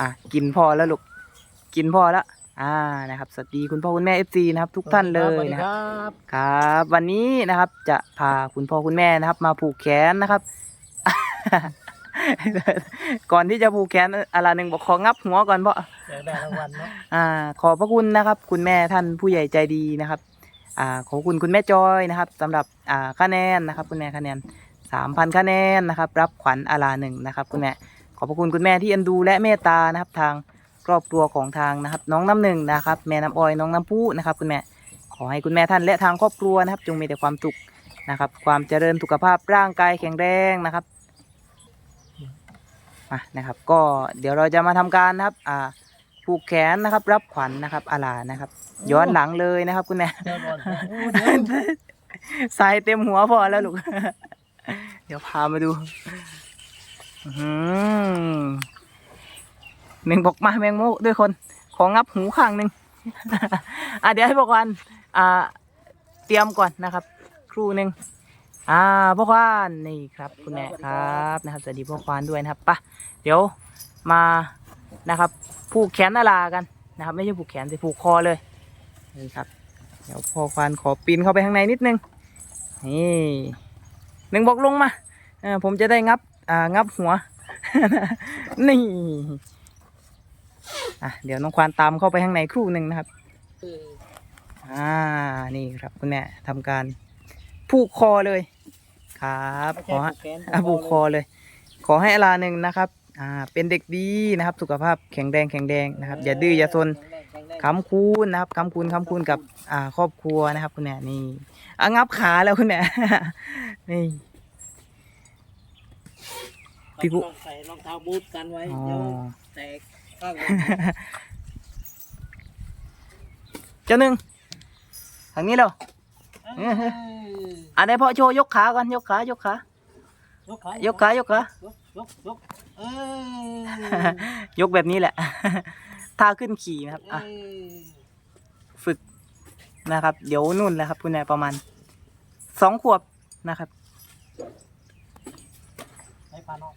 อะกินพอแล้วลูกกินพอแล้วอ่านะครับสวัสดีคุณพ่อคุณแม่เอฟซีนะครับทุกท่านเลยสวัสดีนะครับครับ ครับ วันนี้นะครับจะพาคุณพ่อคุณแม่นะครับ มาผูกแขนนะครับ ก่อนที่จะผูกแขนอะไรหนึ่งบอกของับหัวก่อนเพราะอยากได้รางวัลเนาะอ่า ขอบพระคุณนะครับ คุณแม่ท่านผู้ใหญ่ใจดีนะครับอ่าขอบคุณคุณแม่จอยนะครับสำหรับอ่าคะแนนนะครับ คุณแม่คะแนนสามพันคะแนนนะครับ รับขวัญอาลาหนึ่งนะครับ คุณแม่ ขอบพระคุณคุณแม่ที่เอ็นดูและเมตตานะครับทางครอบครัวของทางนะครับ น้องน้ำหนึ่งนะครับ แม่น้ำอ้อยน้องน้ำพุนะครับ คุณแม่ขอให้คุณแม่ท่านและทางครอบครัวนะครับ จงมีแต่ความสุขนะครับ ความเจริญสุขภาพร่างกายแข็งแรงนะครับมานะครับ ก็เดี๋ยวเราจะมาทำการนะครับ อ่าผูกแขนนะครับ รับขวัญนะครับอาลานะครับ ย้อนหลังเลยนะครับ คุณแม่เดี๋ยวก่อนนะโอ้เดี๋ยวใส่เต็มหัวพอแล้วลูก เดี๋ยวพามาดูอื้อ หือแมงบอกมาแมงโมด้วยคน ของงับหูข้างหนึ่งอะเดี๋ยวให้บอกวันอ่าเตรียมก่อนนะครับ ครูหนึ่งอ่าพ่อควานนี่ครับคุณแม่ครับนะครับสวัสดีพ่อควานด้วยนะครับไปะเดี๋ยวมานะครับผูกแขนนาลากันนะครับ ไม่ใช่ผูกแขนแต่ผูกคอเลยนี่ครับ เดี๋ยวพ่อควานขอปีนเข้าไปข้างในนิดนึงนี่หนึ่งบอกลงมาผมจะได้งับ อ่างับหัว นี่อะเดี๋ยวน้องควานตามเข้าไปข้างในครู่หนึ่งนะครับอ่านี่ครับคุณแม่ทำการผูกคอเลย ครับขอให้อะผูกคอเลย ขอให้อาลาหนึ่งนะครับอ่าเป็นเด็กดีนะครับ สุขภาพแข็งแรงแข็งแรงนะครับ อย่าดื้ออย่าซนคำคูณนะครับคำคูณคำคูณกับอ่าครอบครัวนะครับ คุณแม่นี่อะงับขาแล้วคุณแม่นี่ พี่ปุ๊ ต้องใส่รองเท้าบูทกันไว้อ๋อ เดี๋ยวแตกข้างหลังเจ้าหนึ่งทางนี้เหรอเอ้ยอะได้พ่อโชว์ยกขาก่อนยกขายกขายกขายยกขายกขายกยกยกเอ้ยยกแบบนี้แหละ ท่าขึ้นขี่นะครับอะ เอ้ยฝึกนะครับ เดี๋ยวนู่นแหละครับ คุณนายประมาณสองขวบนะครับ ให้ปลาเนาะ